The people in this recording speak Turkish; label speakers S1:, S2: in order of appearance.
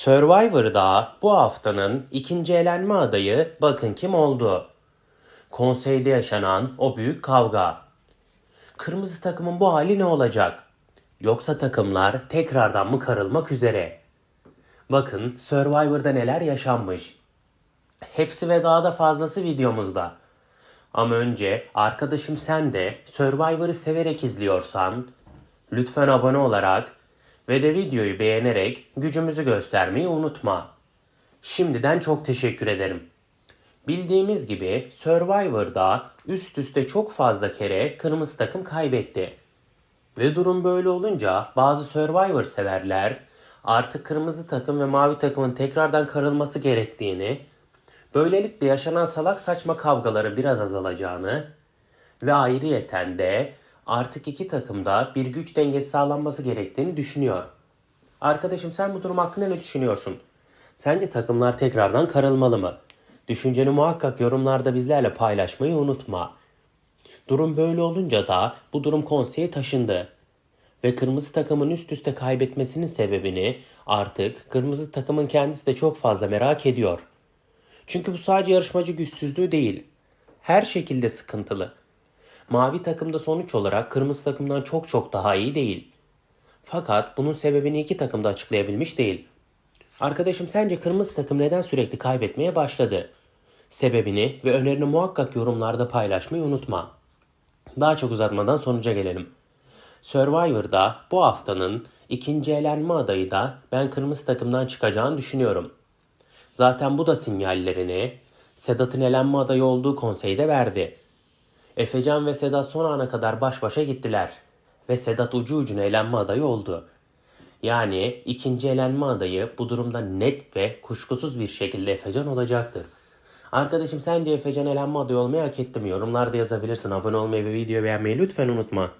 S1: Survivor'da bu haftanın ikinci elenme adayı bakın kim oldu. Konseyde yaşanan o büyük kavga. Kırmızı takımın bu hali ne olacak? Yoksa takımlar tekrardan mı karılmak üzere? Bakın Survivor'da neler yaşanmış. Hepsi ve daha da fazlası videomuzda. Ama önce arkadaşım sen de Survivor'ı severek izliyorsan lütfen abone olarak ve de videoyu beğenerek gücümüzü göstermeyi unutma. Şimdiden çok teşekkür ederim. Bildiğimiz gibi Survivor'da üst üste çok fazla kere kırmızı takım kaybetti. Ve durum böyle olunca bazı Survivor severler artık kırmızı takım ve mavi takımın tekrardan karılması gerektiğini, böylelikle yaşanan salak saçma kavgaları biraz azalacağını ve ayrıyeten de artık iki takımda bir güç dengesi sağlanması gerektiğini düşünüyor. Arkadaşım sen bu durum hakkında ne düşünüyorsun? Sence takımlar tekrardan karılmalı mı? Düşünceni muhakkak yorumlarda bizlerle paylaşmayı unutma. Durum böyle olunca da bu durum konseye taşındı. Ve kırmızı takımın üst üste kaybetmesinin sebebini artık kırmızı takımın kendisi de çok fazla merak ediyor. Çünkü bu sadece yarışmacı güçsüzlüğü değil. Her şekilde sıkıntılı. Mavi takımda sonuç olarak kırmızı takımdan çok çok daha iyi değil. Fakat bunun sebebini iki takım da açıklayabilmiş değil. Arkadaşım sence kırmızı takım neden sürekli kaybetmeye başladı? Sebebini ve önerini muhakkak yorumlarda paylaşmayı unutma. Daha çok uzatmadan sonuca gelelim. Survivor'da bu haftanın ikinci elenme adayı da ben kırmızı takımdan çıkacağını düşünüyorum. Zaten bu da sinyallerini Sedat'ın elenme adayı olduğu konseyde verdi. Efecan ve Sedat son ana kadar baş başa gittiler. Ve Sedat ucu ucuna elenme adayı oldu. Yani ikinci elenme adayı bu durumda net ve kuşkusuz bir şekilde Efecan olacaktır. Arkadaşım sence Efecan elenme adayı olmayı hak etti mi? Yorumlarda yazabilirsin. Abone olmayı ve videoyu beğenmeyi lütfen unutma.